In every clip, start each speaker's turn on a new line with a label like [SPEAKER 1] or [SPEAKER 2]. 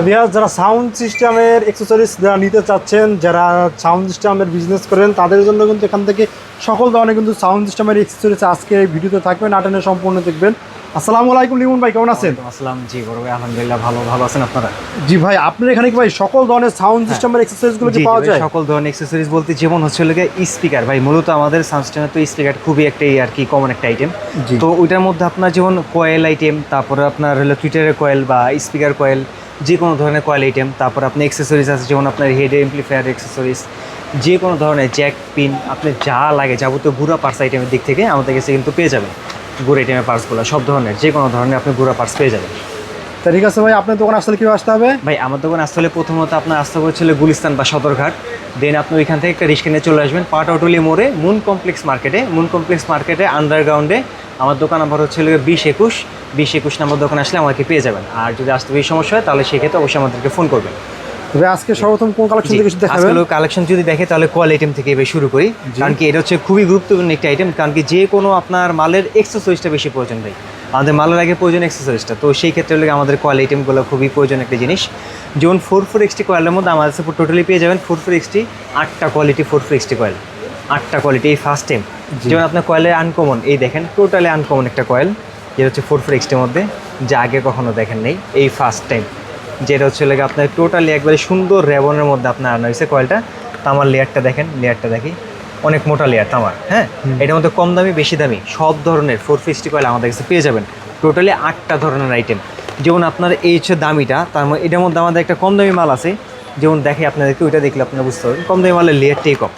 [SPEAKER 1] ভিয়াস যারা সাউন্ড সিস্টেমের অ্যাক্সেসরিজ যারা নিতে চাচ্ছেন যারা সাউন্ড সিস্টেমের বিজনেস করেন তাদের জন্য কিন্তু এখান থেকে সকল ধরনের কিন্তু সাউন্ড সিস্টেমের অ্যাক্সেসরিজ আজকে এই ভিডিওতে থাকবে নাটনে সম্পূর্ণ দেখবেন। আসসালামু আলাইকুম লিমন ভাই কেমন আছেন?
[SPEAKER 2] আসসালাম। জি বড় ভাই আলহামদুলিল্লাহ ভালো ভালো আছেন আপনারা?
[SPEAKER 1] জি ভাই আপনার এখানে কি ভাই সকল ধরনের সাউন্ড সিস্টেমের অ্যাক্সেসরিজগুলো কি পাওয়া যায়?
[SPEAKER 2] সকল ধরনের এক্সেসরিজ বলতে যেমন হচ্ছে লেগে স্পিকার ভাই মূলত আমাদের সানস্টেনের তো স্পিকার খুবই একটা আর কি কমন একটা আইটেম তো ওইটার মধ্যে আপনার যেমন কয়েল আইটেম তারপরে আপনার হলো টুইটারের কয়েল বা স্পিকার কয়েল যে কোনো ধরনের কয়েল আইটেম তারপর আপনি এক্সেসরিজ আছে, যেমন আপনার হেড এমপ্লিফায়ার এক্সেসরিজ যে কোনো ধরনের জ্যাক পিন আপনি যা লাগে যাবতীয় গুড়া পার্স আইটেমের দিক থেকে আমাদের কাছে কিন্তু পেয়ে যাবেন। গুড়া আইটেমের পার্সগুলো সব ধরনের যে কোনো ধরনের আপনি গুড়া পার্স পেয়ে যাবেন।
[SPEAKER 1] তা ঠিক আছে ভাই আপনার দোকান আসলে কীভাবে আসতে হবে?
[SPEAKER 2] ভাই আমার দোকান আসলে প্রথমত আপনার আসতে হচ্ছিল গুলিস্তান বা সদরঘাট। দেন আপনি ওইখান থেকে একটা রিক্সা নিয়ে চলে আসবেন পাটাউটলি মোড়ে মুন কমপ্লেক্স মার্কেটে। মুন কমপ্লেক্স মার্কেটে আন্ডারগ্রাউন্ডে আমার দোকান নাম্বার হচ্ছে বিশ একুশ। বিশ একুশ নাম্বার দোকান আসলে আমাকে পেয়ে যাবেন। আর যদি আসতে বেশি সমস্যা হয় তাহলে সেক্ষেত্রে অবশ্যই আমাদেরকে ফোন করবেন।
[SPEAKER 1] তবে আজকে সর্বপ্রথম কোন কালেকশন থেকে দেখাবেন?
[SPEAKER 2] আজকাল কালেকশন যদি দেখে তাহলে কল আইটেম থেকে এবার শুরু করি। কারণ কি এটা হচ্ছে খুবই গুরুত্বপূর্ণ একটা আইটেম কারণ কি যে কোনো আপনার মালের এক্সেসরিজটা বেশি প্রয়োজন ভাই। আমাদের মালের আগে প্রয়োজন এক্সেসরিজটা তো সেই ক্ষেত্রে হলে আমাদের কল আইটেমগুলো খুবই প্রয়োজন একটা জিনিস। যেমন ফোর ফোর এক্সটি কয়েলের মধ্যে আমাদের কাছে টোটালি পেয়ে যাবেন ফোর ফোর এক্সটি আটটা quality four four XT coil আটটা কোয়ালিটি এই ফার্স্ট টাইম যেমন আপনার কয়েলে আনকমন এই দেখেন টোটালি আনকমন একটা কয়েল যেটা হচ্ছে ফোর ফোর এক্সটির মধ্যে যা আগে কখনো দেখেন নেই এই ফার্স্ট টাইম যেটা হচ্ছে লেগে আপনার টোটালি একবারে সুন্দর রেবনের মধ্যে আপনার আনা হয়েছে কয়েলটা তো আমার লেয়ারটা দেখেন লেয়ারটা দেখি। অনেক মোটা লেয়ার তামার হ্যাঁ? এটার মধ্যে কম দামি বেশি দামি সব ধরনের ফোর ফিক্সটি কয়েল আমাদের কাছে পেয়ে যাবেন। টোটালি আটটা ধরনের আইটেম যেমন আপনার এই হচ্ছে দামিটা তার মধ্যে এটার মধ্যে আমাদের একটা কম দামি মাল আছে। যেমন দেখে আপনাদেরকে ওইটা দেখলে আপনারা বুঝতে পারবেন। কম দামি মালের লেয়ারটাই কম।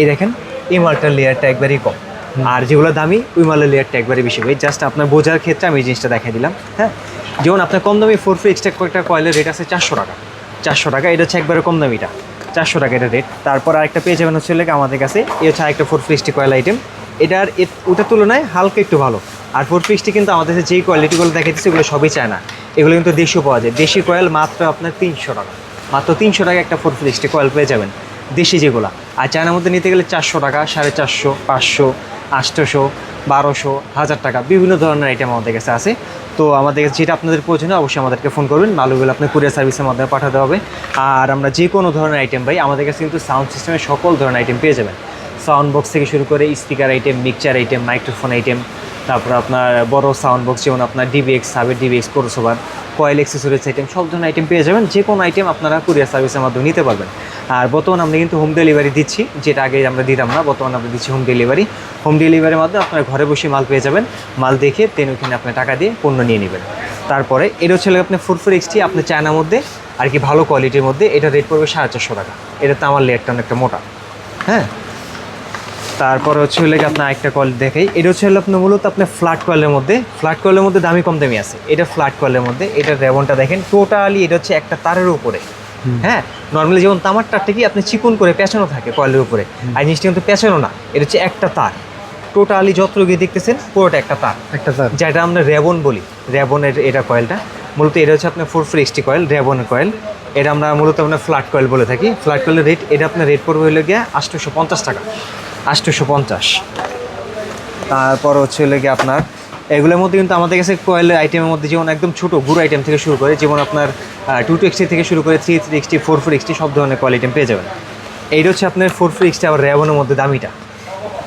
[SPEAKER 2] এই দেখেন এই মালটার লেয়ারটা একবারই কম। আর যেগুলো দামি ওই মালের লেয়ারটা একবারে বেশি ভাই জাস্ট আপনার বোঝার ক্ষেত্রে আমি এই জিনিসটা দেখাই দিলাম হ্যাঁ? যেমন আপনার কম দামি ফোর ফ্রি এক্সট্রা কয়েকটা কয়েলের রেট আছে চারশো টাকা। চারশো টাকা এটা হচ্ছে একবারে কম দামিটা। চারশো টাকা এটা রেট তারপর আরেকটা পেয়ে যাবেন হচ্ছে আমাদের কাছে। এ হচ্ছে আরেকটা ফোর ফ্রিক্সটি কয়েল আইটেম এটার ওটার তুলনায় হালকা একটু ভালো। আর ফোর ফ্রিক্সটি কিন্তু আমাদের কাছে যেই কোয়ালিটিগুলো দেখাইতেছে, এগুলো সবই চায় না এগুলো কিন্তু দেশীয় পাওয়া যায়। দেশি কয়েল মাত্র আপনার তিনশো টাকা। মাত্র তিনশো টাকা একটা ফোর ফ্রিক্সটি কয়েল পেয়ে যাবেন। দেশি যেগুলো। আর চায়নার মধ্যে নিতে গেলে চারশো টাকা, সাড়ে চারশো, পাঁচশো আটশোশো বারোশো, হাজার টাকা, বিভিন্ন ধরনের আইটেম আমাদের কাছে আছে। তো আমাদের কাছে যেটা আপনাদের প্রয়োজন অবশ্যই আমাদেরকে ফোন করবেন। মালগুলো আপনি কুরিয়ার সার্ভিসের মাধ্যমে পাঠাতে হবে। আর আমরা যে কোনো ধরনের আইটেম পাই আমাদের কাছে কিন্তু সাউন্ড সিস্টেমের সকল ধরনের আইটেম পেয়ে যাবেন। সাউন্ড বক্স থেকে শুরু করে speaker item mixture item microphone item তারপর আপনার বড় সাউন্ড বক্স যেমন আপনার ডিবিএক্স সাবের DBX crossover coil accessories item সব ধরনের আইটেম পেয়ে যাবেন। যে কোনো আইটেম আপনারা কুরিয়ার সার্ভিসের মাধ্যমে নিতে পারবেন। আর বর্তমানে আমরা কিন্তু হোম ডেলিভারি দিচ্ছি, যেটা আগে আমরা দিতাম না, বর্তমানে আমরা দিচ্ছি হোম ডেলিভারি হোম ডেলিভারির মাধ্যমে আপনার ঘরে বসে মাল পেয়ে যাবেন, মাল দেখে তেন ওইখানে আপনি টাকা দিয়ে পণ্য নিয়ে নেবেন। তারপরে এটা হচ্ছে হলো আপনার ফোর ফোর এক্সটি আপনার চায়নার মধ্যে, আর কি ভালো কোয়ালিটির মধ্যে, এটা রেট পড়বে সাড়ে চারশো টাকা। এটা তো আমার লেয়ারটা অনেকটা মোটা। হ্যাঁ? তারপর হচ্ছে হলে আপনার একটা কল দেখাই। এটা হচ্ছে হলো আপনার মূলত আপনার ফ্ল্যাট কয়েলের মধ্যে। ফ্ল্যাট কয়েলের মধ্যে দামি কম দামি আছে। এটা ফ্ল্যাট কয়েলের মধ্যে। এটা রেবনটা দেখেন টোটালি এটা হচ্ছে একটা তারের উপরে। হ্যাঁ? নর্মালি যেমন তামার তারটা কি আপনি চিকুন করে পেঁচানো থাকে কয়েলের উপরে। আর জিনিসটা কিন্তু পেঁচানো না এটা হচ্ছে একটা তার। টোটালি যত গিয়ে দেখতেছেন পুরোটা একটা তার।
[SPEAKER 1] একটা স্যার
[SPEAKER 2] যেটা আমরা রেবন বলি। রেবনের এটা কয়েলটা। মূলত এটা হচ্ছে আপনার ফোর ফ্রি এক্সটি কয়েল রেবনের কয়েল। এটা আমরা মূলত আপনার ফ্ল্যাট কয়েল বলে থাকি। ফ্ল্যাট কয়েলের রেট এটা আপনার রেট পড়বে হলো গিয়ে আটশোশো পঞ্চাশ টাকা। আটশোশো পঞ্চাশ। তারপর হচ্ছে হলো গিয়ে আপনার এগুলোর মধ্যে কিন্তু আমাদের কাছে কয়েলের আইটেমের মধ্যে যেমন একদম ছোটো গুঁড়ো আইটেম থেকে শুরু করে যেমন আপনার টু টু এক্সটি থেকে শুরু করে three three XT four four XT সব ধরনের কয়েল আইটেম পেয়ে যাবেন। এইটা হচ্ছে আপনার ফোর ফোর এক্সটি আবার রেবনের মধ্যে দামিটা।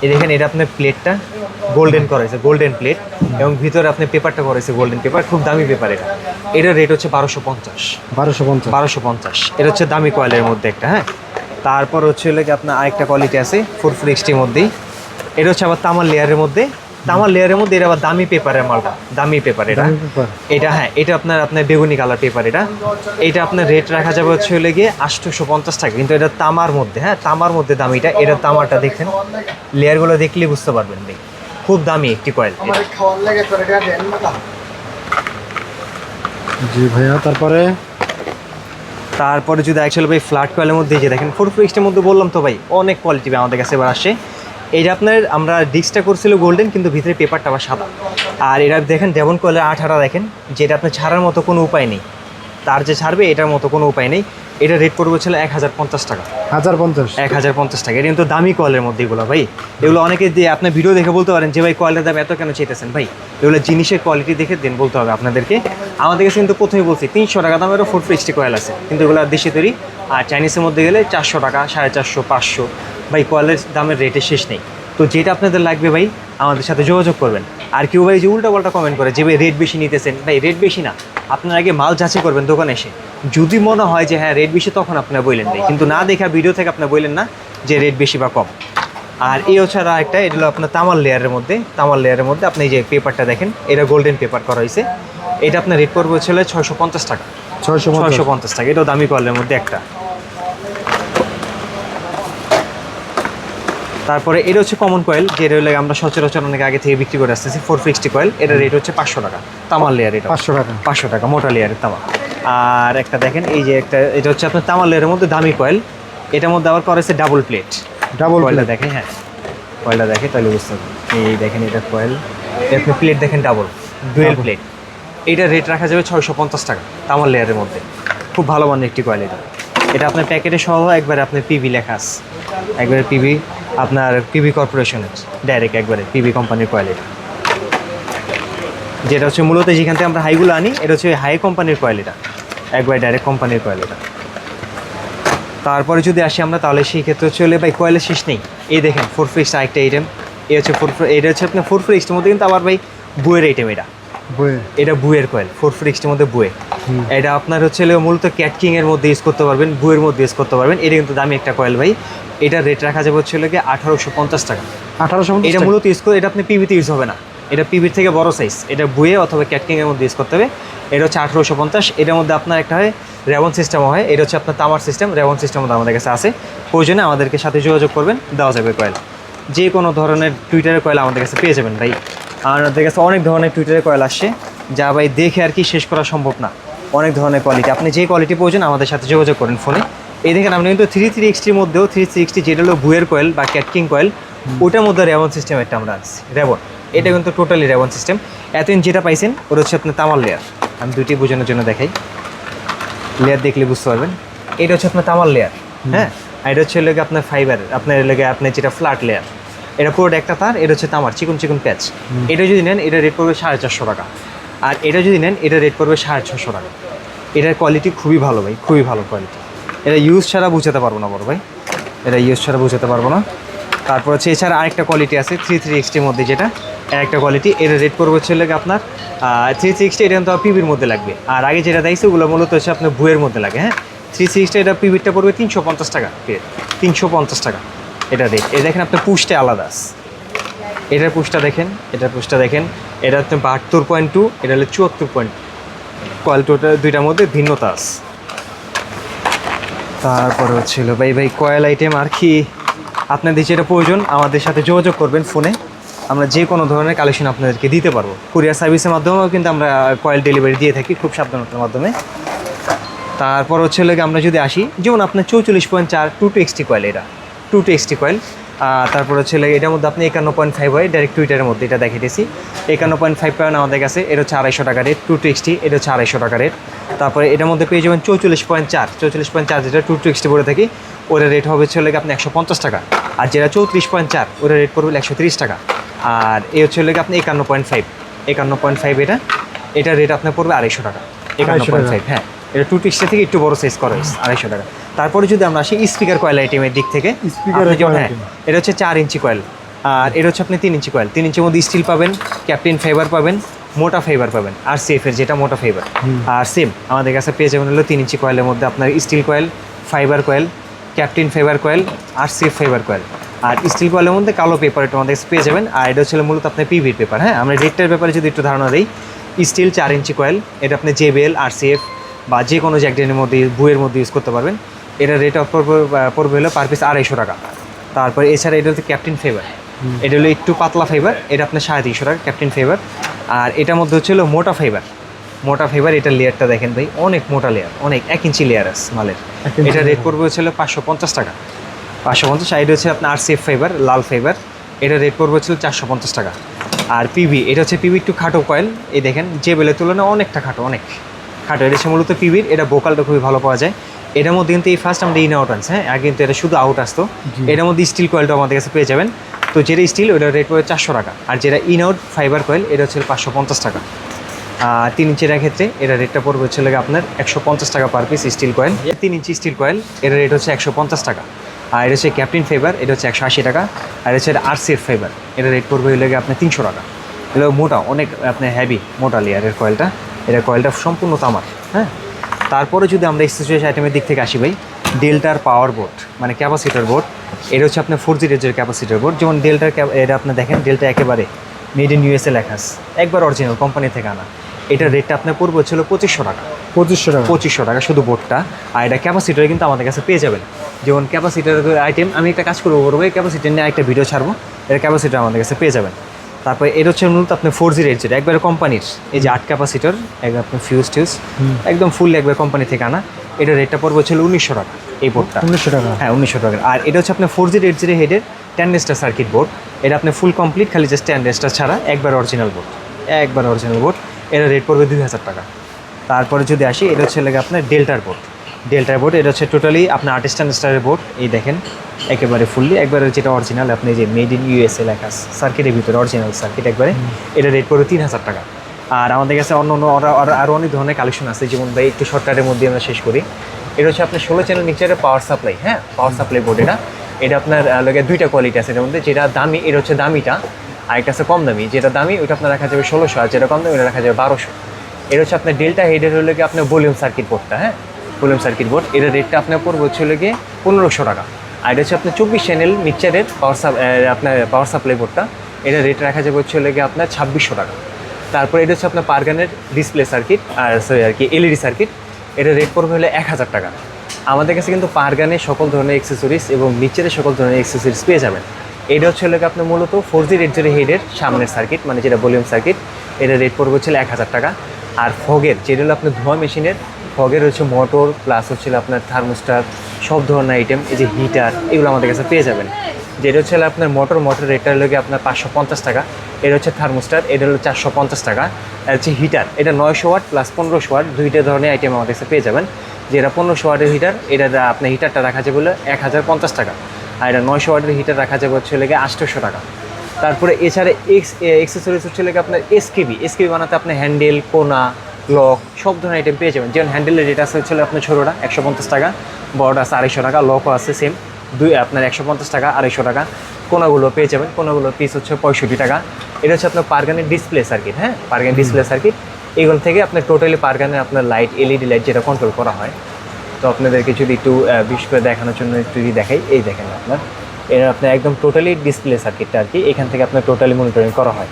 [SPEAKER 2] এই দেখেন এটা আপনার প্লেটটা গোল্ডেন করা হয়েছে গোল্ডেন প্লেট এবং ভিতরে আপনি পেপারটা করা হয়েছে গোল্ডেন পেপার খুব দামি পেপার এটা। এটার রেট হচ্ছে বারোশো পঞ্চাশ।
[SPEAKER 1] বারোশো পঞ্চাশ।
[SPEAKER 2] বারোশো পঞ্চাশ। এটা হচ্ছে দামি কয়েলের মধ্যে একটা হ্যাঁ? তারপর হচ্ছে হলে কি আপনার আরেকটা কোয়ালিটি আছে ফোর ফোর এক্সটির মধ্যেই। এটা হচ্ছে আবার তামার লেয়ারের মধ্যে তামার লেয়ারের মধ্যে এটা আবার দামি পেপারের মালটা দামি পেপার এটা। এটা হ্যাঁ এটা আপনার আপনার বেগুনি কালার পেপার এটা। এটা আপনার রেট রাখা যাবে হচ্ছে হলে গিয়ে আটশোশো পঞ্চাশ টাকা। কিন্তু এটা তামার মধ্যে হ্যাঁ তামার মধ্যে দামিটা এটা তামারটা দেখছেন লেয়ারগুলো দেখলেই বুঝতে পারবেন দেখ খুব দামি একটি কয়েল
[SPEAKER 1] জি ভাইয়া তারপরে?
[SPEAKER 2] তারপরে যদি অ্যাকচুয়ালি ভাই ফ্ল্যাট কয়েলের মধ্যে যে দেখেন ফোর ফিক্সটের মধ্যে বললাম তো ভাই অনেক কোয়ালিটি আমাদের কাছে এবার আসে। এইটা আপনার আমরা ডিস্কটা করছিল গোল্ডেন কিন্তু ভিতরে পেপারটা আবার সাদা। আর এটা দেখেন ডেবন কয়েলের আঠাটা দেখেন যেটা আপনার ছাড়ার মতো কোনো উপায় নেই। তার যে ছাড়বে এটার মতো কোনো উপায় নেই। এটা রেট পড়বে ছিল এক হাজার পঞ্চাশ টাকা।
[SPEAKER 1] হাজার পঞ্চাশ?
[SPEAKER 2] এক হাজার পঞ্চাশ টাকা। এটা কিন্তু দামি কয়েলের মধ্যে এগুলো ভাই। এগুলো অনেকে দিয়ে আপনার ভিডিও দেখে বলতে পারেন যে ভাই কয়েলের দাম এত কেন চেয়েছেন ভাই এগুলো জিনিসের কোয়ালিটি দেখে দেন বলতে হবে আপনাদেরকে। আমাদের কাছে কিন্তু প্রথমে বলছি তিনশো টাকা দামেরও ফুড ফ্রিস্টি কয়েল আছে। কিন্তু এগুলো দেশে তৈরি। আর চাইনিজের মধ্যে গেলে চারশো টাকা সাড়ে চারশো পাঁচশো। ভাই কয়েলের দামের রেটে শেষ নেই। তো যেটা আপনাদের লাগবে ভাই আমাদের সাথে যোগাযোগ করবেন। আর কেউ ভাই যে উল্টা পাল্টা কমেন্ট করে যে ভাই রেট বেশি নিতেছেন ভাই রেট বেশি না। আপনার আগে মাল যাচাই করবেন দোকানে এসে। যদি মনে হয় যে হ্যাঁ রেট বেশি তখন আপনার বললেন ভাই। কিন্তু না দেখা ভিডিও থেকে আপনার বললেন না যে রেট বেশি বা কম। আর এই আর একটা এটা হলো আপনার তামাল লেয়ারের মধ্যে। তামাল লেয়ারের মধ্যে আপনি যে পেপারটা দেখেন এটা গোল্ডেন পেপার করা হয়েছে। এটা আপনার রেট পড়বে ছিল ছয়শো পঞ্চাশ টাকা।
[SPEAKER 1] ছয়শো
[SPEAKER 2] ছয়শো পঞ্চাশ টাকা। এটাও দামি কলের মধ্যে একটা। তারপরে এটা হচ্ছে কমন কয়েল যে যেটা হলে আমরা সচরাচর অনেক আগে থেকে বিক্রি করে আসতেছি ফোর ফিক্সটি কয়েল এটা রেট হচ্ছে পাঁচশো টাকা তামাল লেয়ার এটা।
[SPEAKER 1] পাঁচশো টাকা।
[SPEAKER 2] পাঁচশো টাকা মোটা লেয়ারের তামা। আর একটা দেখেন এই যে একটা এটা হচ্ছে আপনার তামাল লেয়ারের মধ্যে দামি কয়েল এটার মধ্যে আবার করেছে ডাবল প্লেট
[SPEAKER 1] ডাবল
[SPEAKER 2] কয়েলটা দেখেন হ্যাঁ। কয়েলটা দেখে তাহলে বুঝতে পারবেন। এই দেখেন এটা কয়েল আপনি প্লেট দেখেন ডাবল ডুয়েল প্লেট এটা রেট রাখা যাবে ছয়শো পঞ্চাশ টাকা তামাল লেয়ারের মধ্যে। খুব ভালো মানের একটি কয়েল এটা। এটা আপনার প্যাকেটে সহ একবারে আপনার পিবি লেখা আছে। একবারে পিবি আপনার পিবি কর্পোরেশনের ডাইরেক্ট একবারে পিবি কোম্পানির কোয়ালিটি যেটা হচ্ছে মূলত যেখান থেকে আমরা হাইগুলো আনি, এটা হচ্ছে হাই কোম্পানির কোয়ালিটা একবারে ডাইরেক্ট কোম্পানির কোয়ালিটা তারপরে যদি আসি আমরা, তাহলে সেই ক্ষেত্রে চলে ভাই কয়েলের শেষ নেই। এই দেখেন ফোর ফ্রিক্সটা আরেকটা আইটেম এই হচ্ছে ফোর এটা হচ্ছে আপনার ফোর ফ্রিক্সটার মধ্যে কিন্তু আবার ভাই বুয়ের আইটেম এটা। এটা বুয়ের কয়েল ফোর ফ্রিক্সটার মধ্যে বুয়ে। এটা আপনার হচ্ছে মূলত ক্যাটকিং এর মধ্যে ইউজ করতে পারবেন বুয়ের মধ্যে ইউজ করতে পারবেন। এটা কিন্তু দামি একটা কয়েল ভাই। এটা রেট রাখা যাবে হচ্ছে গিয়ে আঠারোশো পঞ্চাশ টাকা।
[SPEAKER 1] আঠারোশো
[SPEAKER 2] এটা মূলত ইউজ করে এটা আপনি পিভিতে ইউজ হবে না। এটা পিভির থেকে বড় সাইজ এটা বুয়ে অথবা ক্যাটকিং এর মধ্যে ইউজ করতে হবে। এটা হচ্ছে আঠারোশো পঞ্চাশ। এটার মধ্যে আপনার একটা হয় রেবন সিস্টেম হয়। এটা হচ্ছে আপনার তামার সিস্টেম রেবন সিস্টেম আমাদের কাছে আছে। প্রয়োজনে আমাদেরকে সাথে যোগাযোগ করবেন। দেওয়া যাবে কয়েল যে কোনো ধরনের টুইটারের কয়েল আমাদের কাছে পেয়ে যাবেন ভাই। আমাদের কাছে অনেক ধরনের টুইটারের কয়েল আসছে যা ভাই দেখে আর কি শেষ করা সম্ভব না। অনেক ধরনের কোয়ালিটি আপনি যে কোয়ালিটি প্রয়োজন আমাদের সাথে যোগাযোগ করেন ফোনে এই দেখেন, আপনি কিন্তু থ্রি থ্রি এক্সটির মধ্যেও থ্রি সিক্সটি যেটা হলো বুয়ের কয়েল বা ক্যাটকিং কয়েল, ওটার মধ্যে রেবন সিস্টেম একটা আমরা আনছি। রেবন। এটা কিন্তু টোটালি রেবন সিস্টেম এতদিন যেটা পাইছেন, ওটা হচ্ছে আপনার তামাল লেয়ার আমি দুটি বোঝানোর জন্য দেখাই। লেয়ার দেখলে বুঝতে পারবেন। এটা হচ্ছে আপনার তামাল লেয়ার হ্যাঁ? আর এটা হচ্ছে লেগে আপনার ফাইবার আপনার লেগে আপনার যেটা ফ্ল্যাট লেয়ার এটা পুরোটা একটা তার এটা হচ্ছে তামার চিকন চিকন প্যাচ। এটা যদি নেন এটা রেট পড়বে সাড়ে চারশো টাকা। আর এটা যদি নেন এটা রেট পড়বে সাড়ে ছশো টাকা। এটার কোয়ালিটি খুবই ভালো ভাই খুবই ভালো কোয়ালিটি এটা ইউজ ছাড়া বুঝাতে পারব না বড় ভাই। এটা ইউজ ছাড়া বুঝাতে পারব না। তারপর হচ্ছে এছাড়া আরেকটা কোয়ালিটি আছে থ্রি থ্রি এক্সটির মধ্যে যেটা একটা কোয়ালিটি এর রেট পড়বে হচ্ছে লেগে আপনার থ্রি সিক্সটি এটা কিন্তু পিবির মধ্যে লাগবে। আর আগে যেটা দেখছি ওগুলো মূলত হচ্ছে আপনার ভুয়ের মধ্যে লাগে হ্যাঁ? থ্রি সিক্সটা এটা পিবিরটা পড়বে তিনশো পঞ্চাশ টাকা তিনশো পঞ্চাশ টাকা। এটা রেট এ দেখেন আপনার পুষটা আলাদা এটার পুষটা দেখেন, এটার পুষটা দেখেন, এটা হচ্ছে বাহাত্তর পয়েন্ট টু এটা হলো চুয়াত্তর পয়েন্ট কোয়ালিটিটা দুইটার মধ্যে ভিন্নতা আছে। তারপরে হচ্ছিল ভাই ভাই কয়েল আইটেম আর কি? আপনাদের যেটা প্রয়োজন, আমাদের সাথে যোগাযোগ করবেন ফোনে আমরা যে কোনো ধরনের কালেকশন আপনাদেরকে দিতে পারব। কুরিয়ার সার্ভিসের মাধ্যমেও কিন্তু আমরা কয়েল ডেলিভারি দিয়ে থাকি, খুব সাবধানতার মাধ্যমে। তারপর হচ্ছে হলো গিয়ে আমরা যদি আসি যেমন আপনার চৌচল্লিশ পয়েন্ট চার টু টু এক্সটি কয়েল এটা টু টু এক্সটি কয়েল তারপর হচ্ছে হলো এটার মধ্যে আপনি একান্ন পয়েন্ট ফাইভ হয় ডাইরেক্ট টুইটারের মধ্যে এটা দেখিয়েছি একান্ন পয়েন্ট ফাইভ পয়েন্ট আমাদের কাছে এটা হচ্ছে আড়াইশো টাকা রেট টু টু এক্সটি এটা হচ্ছে আড়াইশো টাকা রেট তারপরে এটার মধ্যে পেয়ে যাবেন চৌচল্লিশ পয়েন্ট চার চৌচল্লিশ পয়েন্ট চার যেটা টু টু এক্সটি বলে থাকি ওর রেট হবে হচ্ছে হলো গিয়ে আপনি একশো পঞ্চাশ টাকা। আর যেটা চৌত্রিশ পয়েন্ট চার ওর রেট পড়বে একশো তিরিশ টাকা। আর এ হচ্ছে হলো গিয়ে আপনি একান্ন পয়েন্ট ফাইভ একান্ন পয়েন্ট ফাইভ এটা এটার রেট আপনার পড়বে আড়াইশো টাকা একান্ন পয়েন্ট ফাইভ হ্যাঁ। এটা টু টিক্সটা থেকে একটু বড় সাইজ করা হয়েছে আড়াইশো টাকা। তারপরে যদি আমরা আসি স্পিকার কয়েল আইটেমের দিক থেকে
[SPEAKER 1] coil
[SPEAKER 2] হ্যাঁ এটা হচ্ছে চার ইঞ্চি কয়েল আর এটা হচ্ছে আপনি তিন ইঞ্চি কয়েল তিন ইঞ্চির মধ্যে স্টিল পাবেন ক্যাপ্টেন ফাইবার পাবেন মোটা ফাইবার পাবেন আর সেফের যেটা মোটা ফাইবার আর সেম আমাদের কাছে পেয়ে যাবেন হলো তিন ইঞ্চি কয়েলের মধ্যে আপনার steel coil fibre coil captain fibre coil আর সেফ ফাইবার কয়েল আর স্টিল কয়েলের মধ্যে কালো পেপার এটা আমাদের কাছে পেয়ে যাবেন আর এটা হচ্ছে মূলত আপনার পিভির পেপার হ্যাঁ আমরা রেটটার ব্যাপারে যদি একটু ধারণা দিই স্টিল চার ইঞ্চি কয়েল এটা আপনি জেবেল আর সিএফ বা যে কোনো জ্যাকডেনের মধ্যে বুয়ের মধ্যে ইউজ করতে পারবেন। এটা রেট অফ পড়বে হলো পার পিস আড়াইশো টাকা। তারপর এছাড়া এটা হচ্ছে ক্যাপ্টেন ফেভার এটা হলো একটু পাতলা ফাইবার এটা আপনার সাড়ে তিনশো টাকা ক্যাপ্টেন ফেভার আর এটার মধ্যে হচ্ছে হলো মোটা ফাইবার মোটা ফাইবার এটা লেয়ারটা দেখেন ভাই অনেক মোটা লেয়ার অনেক এক ইঞ্চি লেয়ার আছে মালের। এটা রেট। পড়বে হচ্ছে হলো পাঁচশো পঞ্চাশ টাকা। পাঁচশো পঞ্চাশ আর এটা হচ্ছে আপনার আর সেফ ফাইবার লাল ফাইবার এটা রেট পড়বে হচ্ছে চারশো পঞ্চাশ টাকা। আর পিবি এটা হচ্ছে পিবি একটু খাটো কয়েল এই দেখেন যে বেলের তুলনায় অনেকটা খাটো অনেক। খাটো এটা হচ্ছে মূলত পিবির এটা বোকালটা খুবই ভালো পাওয়া যায়। এটার মধ্যে কিন্তু এই ফার্স্ট আমাদের ইন আউট আনছে হ্যাঁ? আগে কিন্তু এটা শুধু আউট আসতো। এটার মধ্যে স্টিল কয়েলটা আমাদের কাছে পেয়ে যাবেন। তো যেটা স্টিল ওটার রেট পড়বে চারশো টাকা। আর যেটা ইন আউট ফাইবার কয়েল এটা হচ্ছে পাঁচশো পঞ্চাশ টাকা। আর তিন ইঞ্চির ক্ষেত্রে এটা রেটটা পড়বে হচ্ছে লাগে আপনার একশো পঞ্চাশ টাকা পার পিস স্টিল কয়েল তিন ইঞ্চি স্টিল কয়েল এটার রেট হচ্ছে একশো পঞ্চাশ টাকা। আর এটা হচ্ছে ক্যাপ্টেন ফাইবার এটা হচ্ছে একশো আশি টাকা। আর হচ্ছে এটা আরসির ফাইবার এটা রেট পড়বে হলে আপনার তিনশো টাকা। এগুলো মোটা অনেক আপনার হ্যাভি মোটা লেয়ারের কয়েলটা এটা কয়েলটা সম্পূর্ণ তামার হ্যাঁ? তারপরে যদি আমরা এক্সেসরিজ আইটেমের দিক থেকে আসি ভাই ডেল্টার পাওয়ার বোর্ড মানে ক্যাপাসিটার বোর্ড এটা হচ্ছে আপনার ফোর জি রেঞ্জের ক্যাপাসিটার বোর্ড যেমন ডেল্টার এটা আপনি দেখেন ডেল্টা একেবারে মেড ইন ইউএসএ লেখা আছে। একবার অরিজিনাল কোম্পানি থেকে আনা। এটার রেটটা আপনার পূর্ব ছিল পঁচিশশো টাকা।
[SPEAKER 1] পঁচিশশো টাকা।
[SPEAKER 2] পঁচিশশো টাকা শুধু বোর্ডটা আর এটা ক্যাপাসিটার কিন্তু আমাদের কাছে পেয়ে যাবেন। যেমন ক্যাপাসিটার আইটেম আমি একটা কাজ করব বলব ক্যাপাসিটার নিয়ে একটা ভিডিও ছাড়বো। এটা ক্যাপাসিটার আমাদের কাছে পেয়ে যাবেন। তারপরে এটা হচ্ছে মূলত আপনার ফোর জি রেঞ্জের একবারে কোম্পানির এই যে আট ক্যাপাসিটার একদম আপনার ফিউজ টিউজ একদম ফুল একবার কোম্পানি থেকে আনা। এটা রেটটা পড়বে ছিল উনিশশো টাকা এই বোর্ডটা
[SPEAKER 1] উনিশশো টাকা।
[SPEAKER 2] হ্যাঁ উনিশশো টাকা। আর এটা হচ্ছে আপনার ফোর জি রেট জিরো হেডের টেন রেস্টার সার্কিট বোর্ড এটা আপনার ফুল কমপ্লিট খালি জাস্ট টেন রেস্টার ছাড়া একবার অরিজিনাল বোর্ড একবার অরিজিনাল বোর্ড এটা রেট পড়বে দুই হাজার টাকা। তারপরে যদি আসি এটা হচ্ছে লাগে আপনার ডেল্টার বোর্ড ডেল্টার বোর্ড এটা হচ্ছে টোটালি আপনার আর্টিস্টান স্টারের বোর্ড এই দেখেন, একেবারে ফুললি একবারে যেটা অরিজিনাল আপনি যে মেড ইন ইউএসএ লেখা সার্কিটের ভিতরে অরিজিনাল সার্কিট একবারে, এটা রেট পড়বে তিন হাজার টাকা। আর আমাদের কাছে অন্য অন্য আরো- আরো- আরও অনেক ধরনের কালেকশন আছে, যেমন ভাই একটু শর্টকাটের মধ্যে আমরা শেষ করি। এটা হচ্ছে আপনার ষোলো চ্যানেল নিচের পাওয়ার সাপ্লাই হ্যাঁ? পাওয়ার সাপ্লাই বোর্ড এটা। এটা আপনার লগে দুইটা কোয়ালিটি আছে, এটার মধ্যে যেটা দামি, এটা হচ্ছে দামিটা, আর একটা আছে কম দামি। যেটা দামি, ওইটা আপনার রাখা যাবে ষোলোশো, আর যেটা কম দামি ওটা রাখা যাবে বারোশো। এটা হচ্ছে আপনার ডেল্টা হেডের হলে আপনার ভলিউম সার্কিট বোর্ডটা হ্যাঁ? Volume circuit board. এটার রেটটা আপনার পড়বে হচ্ছে গিয়ে পনেরোশো টাকা। আর এটা হচ্ছে আপনার চব্বিশ চ্যানেল মিক্সারের পাওয়ার সাপ আপনার পাওয়ার সাপ্লাই বোর্ডটা এটা রেট রাখা যাবে হচ্ছে গিয়ে আপনার ছাব্বিশশো টাকা। তারপরে এটা হচ্ছে আপনার পারগানের ডিসপ্লে সার্কিট আর সরি আর কি এলইডি সার্কিট এটা রেট পড়বে হলে এক হাজার টাকা। আমাদের কাছে কিন্তু পারগানের সকল ধরনের এক্সেসরিজ এবং নিচের সকল ধরনের এক্সেসরিজ পেয়ে যাবেন। এটা হচ্ছে গিয়ে আপনার মূলত ফোর জি রেড জিরো হেডের সামনের সার্কিট মানে যেটা ভলিউম সার্কিট এটা রেট পড়বে হচ্ছে এক হাজার টাকা। আর ফগের যেটা হলো আপনার ধোয়া মেশিনের ফগের হচ্ছে মোটর প্লাস হচ্ছে আপনার থার্মোস্টার সব ধরনের আইটেম এই যে হিটার এগুলো আমাদের কাছে পেয়ে যাবেন। যেটা হচ্ছে আপনার মোটর মোটর রেটটা গিয়ে আপনার পাঁচশো পঞ্চাশ টাকা, এটা হচ্ছে থার্মোস্টার এটা হলো চারশো পঞ্চাশ টাকা, আর হচ্ছে হিটার এটা নয়শো ওয়াট প্লাস পনেরোশো ওয়াট দুইটা ধরনের আইটেম আমাদের কাছে পেয়ে যাবেন। যেটা পনেরোশো ওয়াটের হিটার এটা আপনার হিটারটা রাখা যাবে হলো এক হাজার পঞ্চাশ টাকা, আর এটা নয়শো ওয়াটের হিটার রাখা যাবে হচ্ছে লেগে আটশোশো টাকা। তারপরে এছাড়া এক্স এক্সেসরিজ হচ্ছে লেগে আপনার এসকেবি এসকেবি বানাতে আপনার হ্যান্ডেল কোনা লক। সব ধরনের আইটেম পেয়ে যাবেন। যেমন হ্যান্ডেলের রেট আছে হচ্ছে আপনার ছোটোটা একশো পঞ্চাশ টাকা। বড়টা আছে আড়াইশো টাকা লকও আছে সেম দুই আপনার একশো পঞ্চাশ টাকা আড়াইশো টাকা। কোনাগুলো পেয়ে যাবেন কোনাগুলোর পিস হচ্ছে পঁয়ষট্টি টাকা। এটা হচ্ছে আপনার পারগানের ডিসপ্লে সার্কিট হ্যাঁ? পারগান ডিসপ্লে সার্কিট এগুলো থেকে আপনার টোটালি পারগানের আপনার লাইট এলইডি লাইট যেটা কন্ট্রোল করা হয়। তো আপনাদেরকে যদি একটু বিশেষ করে দেখানোর জন্য একটু যদি দেখাই এই দেখেন আপনার। এটা আপনার একদম টোটালি ডিসপ্লে সার্কিটটা আর কি, এখান থেকে আপনার টোটালি মনিটরিং করা হয়।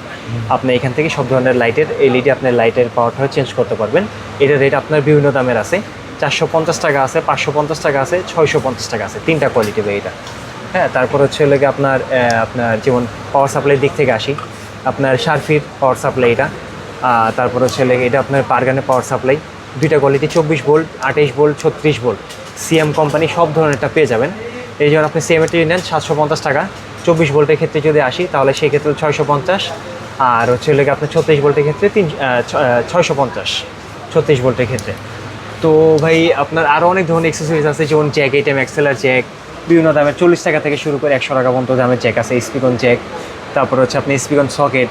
[SPEAKER 2] আপনি এখান থেকে সব ধরনের লাইটের এলইডি আপনার লাইটের পাওয়ারটা চেঞ্জ করতে পারবেন। এটার রেট আপনার বিভিন্ন দামের আছে। চারশো পঞ্চাশ টাকা আছে, পাঁচশো পঞ্চাশ টাকা আছে, ছয়শো পঞ্চাশ টাকা আছে, তিনটা কোয়ালিটি এটা। হ্যাঁ তারপর হচ্ছে হলো আপনার আপনার যেমন পাওয়ার সাপ্লাইয়ের দিক থেকে আসি, আপনার শার্ফির পাওয়ার সাপ্লাই এটা তারপর হচ্ছে হলো গিয়ে এটা আপনার পারগানের পাওয়ার সাপ্লাই দুইটা কোয়ালিটি চব্বিশ ভোল্ট আঠাইশ ভোল্ট ছত্রিশ ভোল্ট সিএম কোম্পানি সব ধরনেরটা পেয়ে যাবেন। এই জন্য আপনি সিএমএটি নেন, সাতশো পঞ্চাশ টাকা। চব্বিশ ভোল্টের ক্ষেত্রে যদি আসি, তাহলে সেই ক্ষেত্রে ছয়শো পঞ্চাশ। আর হচ্ছে হলো গিয়ে আপনার ছত্রিশ ভোল্টের ক্ষেত্রে তিন ছয়শো পঞ্চাশ। ছত্রিশ ভোল্টের ক্ষেত্রে। তো ভাই, আপনার আরও অনেক ধরনের এক্সেসরিজ আছে, যেমন জ্যাক এটিএম এক্সেলার জ্যাক বিভিন্ন দামের চল্লিশ টাকা থেকে শুরু করে একশো টাকা পর্যন্ত দামের জ্যাক আছে স্পিকন জ্যাক তারপর হচ্ছে আপনি speakon socket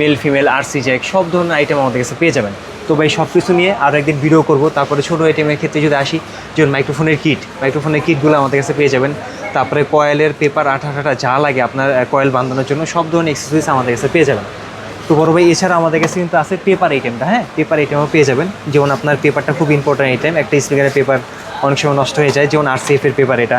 [SPEAKER 2] male female RC jack সব ধরনের আইটেম আমাদের কাছে পেয়ে যাবেন। তো ভাই সব কিছু নিয়ে আরও একদিন ভিডিও করব। তারপরে ছোটো আইটেমের ক্ষেত্রে যদি আসি, যেমন মাইক্রোফোনের কিট মাইক্রোফোনের কিটগুলো আমাদের কাছে পেয়ে যাবেন। তারপরে কয়েলের পেপার আঠা ঠাটা যা লাগে আপনার কয়েল বাঁধানোর জন্য সব ধরনের এক্সেসরিজ আমাদের কাছে পেয়ে যাবেন। তো বড় ভাই, এছাড়া আমাদের কাছে কিন্তু আছে পেপার আইটেমটা হ্যাঁ? পেপার আইটেমও পেয়ে যাবেন। যেমন আপনার পেপারটা খুব ইম্পর্ট্যান্ট আইটেম একটা স্পিকারের পেপার অনেক সময় নষ্ট হয়ে যায়, যেমন আরসিএফ এর পেপার এটা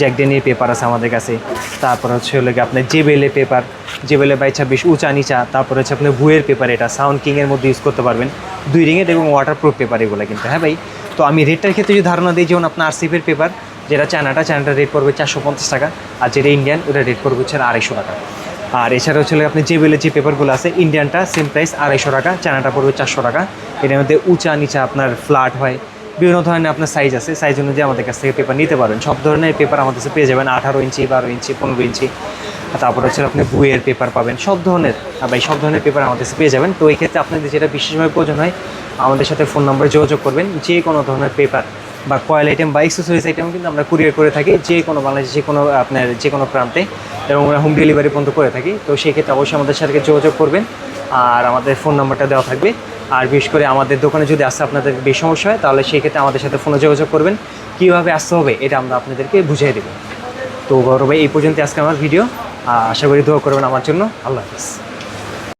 [SPEAKER 2] জ্যাকডেনির পেপার আছে আমাদের কাছে। তারপর হচ্ছে হলো আপনার জেবেলের পেপার জেবেলে বাই ছাব্বিশ উঁচা নিচা, তারপর হচ্ছে আপনার বুয়ের পেপার এটা সাউন্ড কিংয়ের মধ্যে ইউজ করতে পারবেন। দুই রিঙের এবং ওয়াটারপ্রুফ পেপার এগুলো কিন্তু হ্যাঁ ভাই? তো আমি রেটটার ক্ষেত্রে যদি ধারণা দিই, যেমন আপনার আরসিএফের পেপার যেটা চায়নাটা, চায়নাটার রেট পড়বে চারশো পঞ্চাশ টাকা, আর যেটা ইন্ডিয়ান ওটা রেট পড়বে হচ্ছে আড়াইশো টাকা। আর এছাড়া হচ্ছে আপনি যে বেলে যে পেপারগুলো আছে ইন্ডিয়ানটা সেম প্রাইস আড়াইশো টাকা, চায়নাটা পড়বে চারশো টাকা। এটার মধ্যে উঁচা নিচা আপনার ফ্ল্যাট হয় বিভিন্ন ধরনের আপনার সাইজ আছে সাইজ অনুযায়ী আমাদের কাছ থেকে পেপার নিতে পারেন। সব ধরনের পেপার আমাদের কাছে পেয়ে যাবেন, আঠারো ইঞ্চি, বারো ইঞ্চি, পনেরো ইঞ্চি। তারপর হচ্ছে আপনি বইয়ের পেপার পাবেন, সব ধরনের। ভাই, সব ধরনের পেপার আমাদের কাছে পেয়ে যাবেন। তো এই ক্ষেত্রে আপনাদের যেটা বিশেষভাবে প্রয়োজন হয়, আমাদের সাথে ফোন নম্বরে যোগাযোগ করবেন। যে কোনো ধরনের পেপার বা কয়েল আইটেম বা এক্সেসরিজ আইটেম কিন্তু আমরা কুরিয়ার করে থাকি যে কোনো বাংলাদেশে যে কোনো আপনার যে কোনো প্রান্তে। এবং আমরা হোম ডেলিভারি পর্যন্ত করে থাকি। তো সেই ক্ষেত্রে অবশ্যই আমাদের সাথে যোগাযোগ করবেন। আর আমাদের ফোন নাম্বারটা দেওয়া থাকবে। আর বিশেষ করে আমাদের দোকানে যদি আসতে আপনাদের বেশ সমস্যা হয়, তাহলে সেই ক্ষেত্রে আমাদের সাথে ফোনে যোগাযোগ করবেন। কীভাবে আসতে হবে এটা আমরা আপনাদেরকে বুঝিয়ে দেবো। তো গৌরব এই পর্যন্ত আজকে আমার ভিডিও। আশা করি দোয়া করবেন আমার জন্য। আল্লাহ হাফিজ।